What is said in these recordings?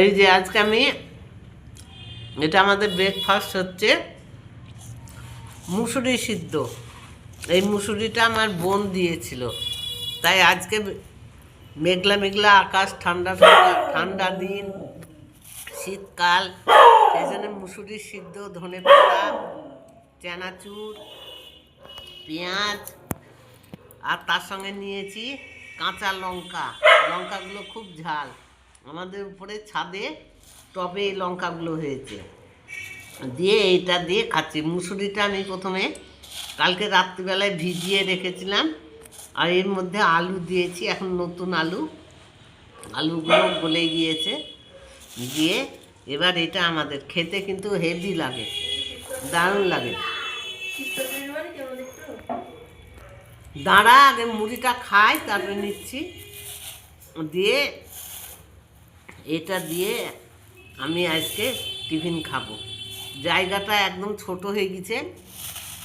এই যে আজকে আমি, এটা আমাদের ব্রেকফাস্ট হচ্ছে মুসুরি সিদ্ধ। এই মুসুরিটা আমার বোন দিয়েছিল। তাই আজকে মেঘলা মেঘলা আকাশ, ঠান্ডা ঠান্ডা ঠান্ডা দিন, শীতকাল, সেই জন্য মুসুরি সিদ্ধ, ধনে পাতা, চানাচুর, পেঁয়াজ, আর তার সঙ্গে নিয়েছি কাঁচা লঙ্কা। লঙ্কাগুলো খুব ঝাল। আমাদের উপরে ছাদে টবে এই লঙ্কাগুলো হয়েছে। দিয়ে এইটা দিয়ে খাচ্ছি। মুসুরিটা আমি প্রথমে কালকে রাত্রিবেলায় ভিজিয়ে রেখেছিলাম। আর এর মধ্যে আলু দিয়েছি, এখন নতুন আলু। আলুগুলো গলে গিয়েছে। দিয়ে এবার এটা আমাদের খেতে কিন্তু হেভি লাগে, দারুণ লাগে। দাঁড়া, আগে মুড়িটা খাই, তারপরে নিচ্ছি। দিয়ে এটা দিয়ে আমি আজকে টিফিন খাব। জায়গাটা একদম ছোট হয়ে গেছে।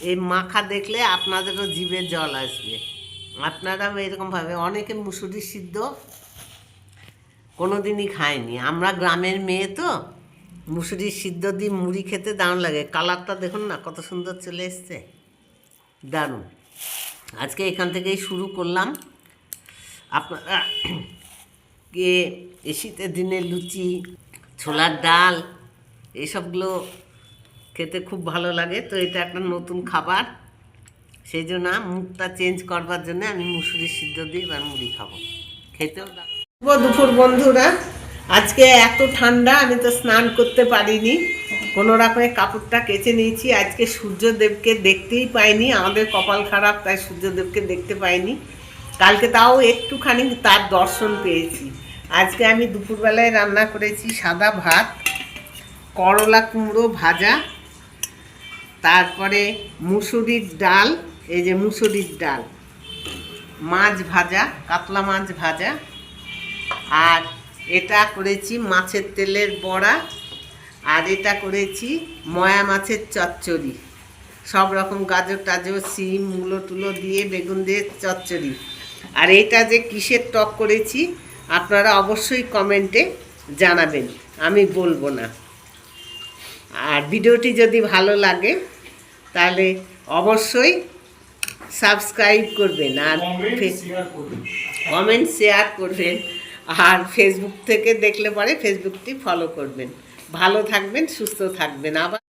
এই মাখা দেখলে আপনাদেরও জিভে জল আসবে। আপনারাও এরকমভাবে, অনেকে মুসুরি সিদ্ধ কোনো দিনই খায়নি। আমরা গ্রামের মেয়ে তো, মুসুরি সিদ্ধ দিয়ে মুড়ি খেতে দারুণ লাগে। কালারটা দেখুন না, কত সুন্দর চলে এসছে। দারুণ। আজকে এখান থেকেই শুরু করলাম। আপনারা কে এ শীতের দিনে লুচি, ছোলার ডাল, এসবগুলো খেতে খুব ভালো লাগে। তো এটা একটা নতুন খাবার। সেই জন্য মুখটা চেঞ্জ করবার জন্য আমি মুসুরি সিদ্ধ দিয়ে এবার মুড়ি খাব। খেতেও শুভ দুপুর বন্ধুরা। আজকে এত ঠান্ডা, আমি তো স্নান করতে পারিনি। কোনো রকমের কাপড়টা কেচে নিয়েছি। আজকে সূর্যদেবকে দেখতেই পাইনি। আমাদের কপাল খারাপ, তাই সূর্যদেবকে দেখতে পাইনি। কালকে তাও একটুখানি তার দর্শন পেয়েছি। আজকে আমি দুপুরবেলায় রান্না করেছি সাদা ভাত, করলা কুমড়ো ভাজা, তারপরে মুসুরির ডাল, এই যে মুসুরির ডাল, মাছ ভাজা, কাতলা মাছ ভাজা, আর এটা করেছি মাছের তেলের বড়া, আর এটা করেছি ময়া মাছের চচ্চড়ি। সব রকম গাজর টাজর, সিম, মূলো টুলো দিয়ে বেগুন দিয়ে চচ্চড়ি। আর এটা যে কিসের টক করেছি আপনারা অবশ্যই কমেন্টে জানাবেন আমি বলব না। আর ভিডিওটি যদি ভালো লাগে তাহলে অবশ্যই সাবস্ক্রাইব করবেন আর কমেন্ট শেয়ার করবেন। আর ফেসবুক থেকে দেখলে পরে ফেসবুকটি ফলো করবেন। ভালো থাকবেন সুস্থ থাকবেন। আবার